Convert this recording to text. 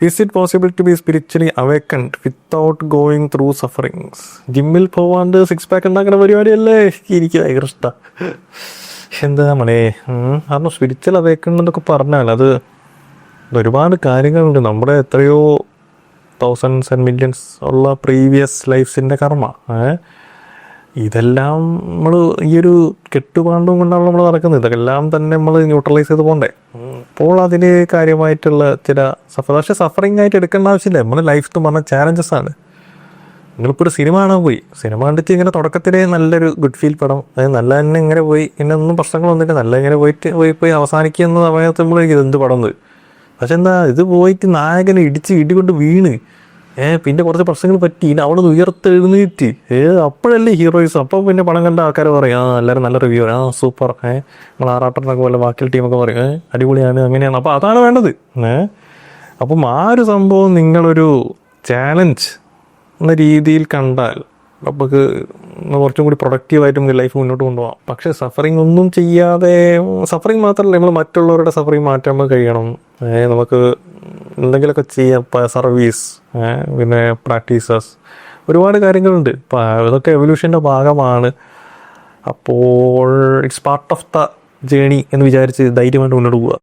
Is it possible to be spiritually awakened without going through sufferings ജിമ്മിൽ പോവാണ്ട് six pack ഉണ്ടാക്കുന്ന പരിപാടിയല്ലേ? എനിക്ക് ഭയങ്കര ഇഷ്ടമാണ് എന്താ മണേ കാരണം സ്പിരിച്വൽ അവേക്കൻഡ് എന്നൊക്കെ പറഞ്ഞാൽ അത് ഒരുപാട് കാര്യങ്ങളുണ്ട്. നമ്മുടെ എത്രയോ തൗസൻഡ്സ് ആൻഡ് മില്യൺസ് ഉള്ള പ്രീവിയസ് ലൈഫ്സിന്റെ കർമ്മ. ഏ? ഇതെല്ലാം നമ്മൾ ഈ ഒരു കെട്ടുപാണ്ടും കൊണ്ടാണ് നമ്മൾ നടക്കുന്നത്. ഇതെല്ലാം തന്നെ നമ്മൾ ന്യൂട്രലൈസ് ചെയ്ത് പോകണ്ടേ അപ്പോൾ അതിന് കാര്യമായിട്ടുള്ള ചില സഫർ പക്ഷെ സഫറിങ് ആയിട്ട് എടുക്കേണ്ട ആവശ്യമില്ല. നമ്മുടെ ലൈഫ് എന്ന് പറഞ്ഞ ചാലഞ്ചസ് ആണ്. നിങ്ങളിപ്പോൾ ഒരു സിനിമ കാണാൻ പോയി. സിനിമ കണ്ടിട്ട് ഇങ്ങനെ തുടക്കത്തിലേ നല്ലൊരു ഗുഡ് ഫീൽ പടം അതായത് നല്ല തന്നെ ഇങ്ങനെ പോയി ഇങ്ങനെ ഒന്നും പ്രശ്നങ്ങൾ പ്രശ്നങ്ങളൊന്നുമില്ല നല്ല ഇങ്ങനെ പോയിട്ട് പോയി പോയി അവസാനിക്കുന്ന സമയത്ത് നമ്മൾ ഇത് എന്ത് പടം പക്ഷെ എന്താ ഇത് പോയിട്ട് നായകനെ ഇടിച്ച് ഇടികൊണ്ട് വീണ്. ഏ പിന്നെ കുറച്ച് പ്രശ്നങ്ങൾ പറ്റി. ഇനി അവിടെ നിന്ന് ഉയർത്തെഴുന്നേറ്റ്. ഏ അപ്പോഴല്ലേ ഹീറോയിസ്. അപ്പം പിന്നെ പണം കണ്ട ആൾക്കാർ പറയും ആ എല്ലാവരും നല്ല റിവ്യൂ ആ സൂപ്പർ ഏ നമ്മൾ ആറാട്ടറിനൊക്കെ പോലെ ബാക്കിയുള്ള ടീമൊക്കെ പറയും ഏഹ് അടിപൊളിയാണ് അങ്ങനെയാണ്. അപ്പോൾ അതാണ് വേണ്ടത്. ഏഹ് അപ്പം ആ ഒരു സംഭവം നിങ്ങളൊരു ചാലഞ്ച് എന്ന രീതിയിൽ കണ്ടാൽ നമുക്ക് കുറച്ചും കൂടി പ്രൊഡക്റ്റീവായിട്ട് നമുക്ക് ലൈഫ് മുന്നോട്ട് കൊണ്ടുപോകാം. പക്ഷേ സഫറിങ് ഒന്നും ചെയ്യാതെ സഫറിങ് മാത്രമല്ല നമ്മൾ മറ്റുള്ളവരുടെ സഫറിങ് മാറ്റാൻ കഴിയണം. നമുക്ക് എന്തെങ്കിലുമൊക്കെ ചെയ്യാം. സർവീസ് പിന്നെ പ്രാക്ടീസസ് ഒരുപാട് കാര്യങ്ങളുണ്ട്. അപ്പോൾ ഇതൊക്കെ എവല്യൂഷന്റെ ഭാഗമാണ്. അപ്പോൾ it's part of the journey എന്ന് വിചാരിച്ച് ധൈര്യമായിട്ട് മുന്നോട്ട് പോവുക.